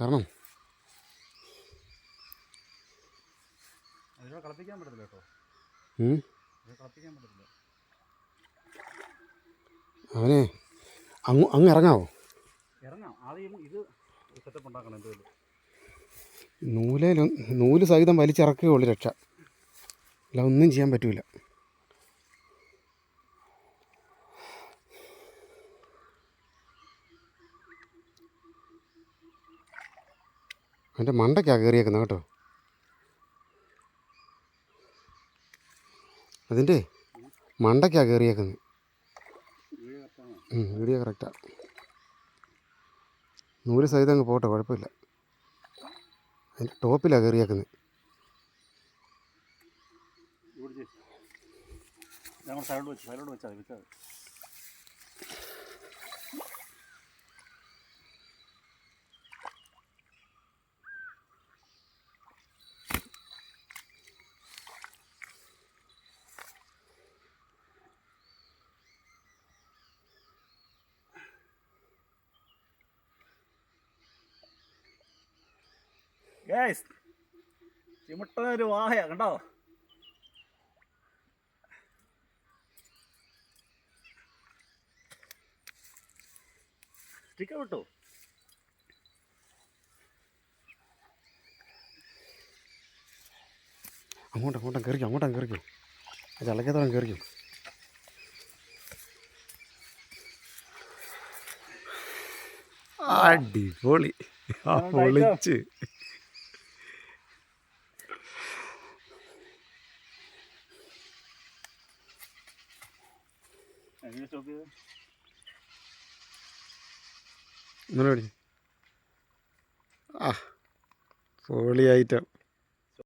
കാരണം കളപ്പിക്കാൻ പറ്റത്തില്ല കേട്ടോ. അവനെ അങ്ങ് അങ്ങ് ഇറങ്ങാവോ? നൂലേലും നൂൽ സഹിതം വലിച്ചിറക്കുകയുള്ളൂ രക്ഷ. അല്ല ഒന്നും ചെയ്യാൻ പറ്റൂല. എന്റെ മണ്ടയ്ക്കാണ് കയറിയേക്കുന്നത് കേട്ടോ. അതിന്റെ മണ്ടയ്ക്കാണ് കയറിയേക്കുന്നത്. വീഡിയോ കറക്റ്റാണ് നൂൽ സഹിതം അങ്ങ് പോട്ടെ കുഴപ്പമില്ല. അതിന്റെ ടോപ്പിലാണ് കയറിയേക്കുന്നത്. സൈഡോട് വെച്ചാൽ വെച്ചാൽ ഗൈസ് ചിമിട്ടൊരു വാഹയ കണ്ടോ? സ്റ്റിക്കർ വിട്ടു അങ്ങോട്ടും അങ്ങോട്ടും കയറിക്കും അങ്ങോട്ടും കയറിക്കും അത് ഇളക്കത്തോളം കയറിക്കും അടിപൊളി. ആ പൊളിച്ച്. പിടിച്ച് ആ പൊളി ഐറ്റം